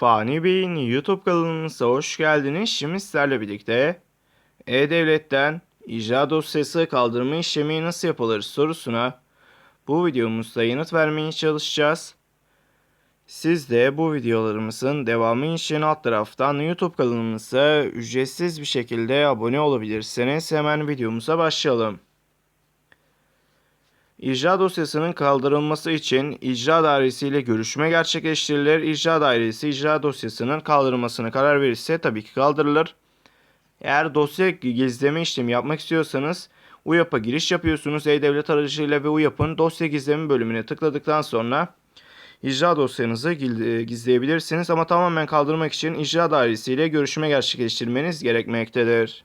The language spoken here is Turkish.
Fani Bey'in YouTube kanalımıza hoş geldiniz. Şimdi sizlerle birlikte E-Devlet'ten icra dosyası kaldırma işlemi nasıl yapılır sorusuna bu videomuzda yanıt vermeye çalışacağız. Siz de bu videolarımızın devamı için alt taraftan YouTube kanalımıza ücretsiz bir şekilde abone olabilirsiniz. Hemen videomuza başlayalım. İcra dosyasının kaldırılması için icra dairesiyle görüşme gerçekleştirilir. İcra dairesi icra dosyasının kaldırılmasına karar verirse tabii ki kaldırılır. Eğer dosya gizleme işlemi yapmak istiyorsanız UYAP'a giriş yapıyorsunuz. E-Devlet aracılığıyla ve UYAP'ın dosya gizleme bölümüne tıkladıktan sonra icra dosyanızı gil- gizleyebilirsiniz. Ama tamamen kaldırmak için icra dairesiyle görüşme gerçekleştirmeniz gerekmektedir.